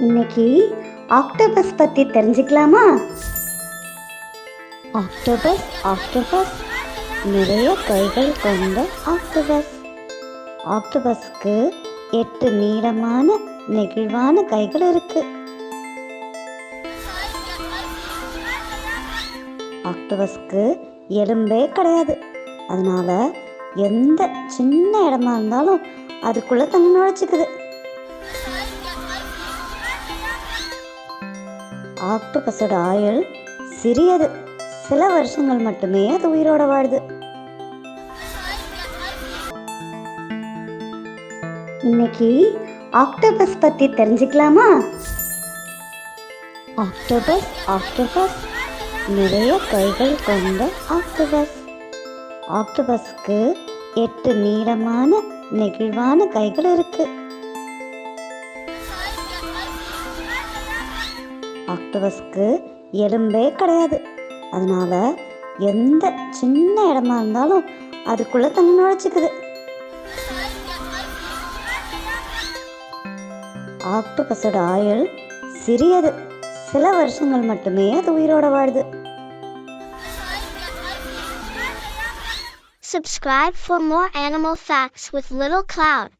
இன்னைக்கு ஆக்டோபஸ் பத்தி தெரிஞ்சுக்கலாமா? Octopus octopus. நிறைய கைகள் கொண்ட ஆக்டோபஸ். ஆக்டோபஸ்க்கு எட்டு நீளமான நெகிழ்வான கைகள் இருக்கு. ஆக்டோபஸ்க்கு எலும்பே கிடையாது. அதனால எந்த சின்ன இடமா இருந்தாலும் அதுக்குள்ள தண்ணி நுழைச்சிக்குது. ஆக்டோபஸோட ஆயுள் சிறியது. சில வருஷங்கள் மட்டுமே அது உயிரோட வாழுது. இன்னைக்கு ஆக்டோபஸ் பத்தி தெரிஞ்சுக்கலாமா? Octopus octopus. நிறைய கைகள் கொண்ட ஆக்டோபஸ். ஆக்டோபஸ்க்கு எட்டு நீளமான நெகிழ்வான கைகள் இருக்கு. ஆக்டோபஸ்க்கு எலும்பே கிடையாது. அதனால எந்த சின்ன இடமா இருந்தாலும் அதுக்குள்ள தண்ணி நுழைச்சிக்குது. ஆக்டோபஸோட ஆயுள் சிறியது. சில வருஷங்கள் மட்டுமே அது உயிரோட வாழுது. Subscribe for more animal facts with Little Cloud.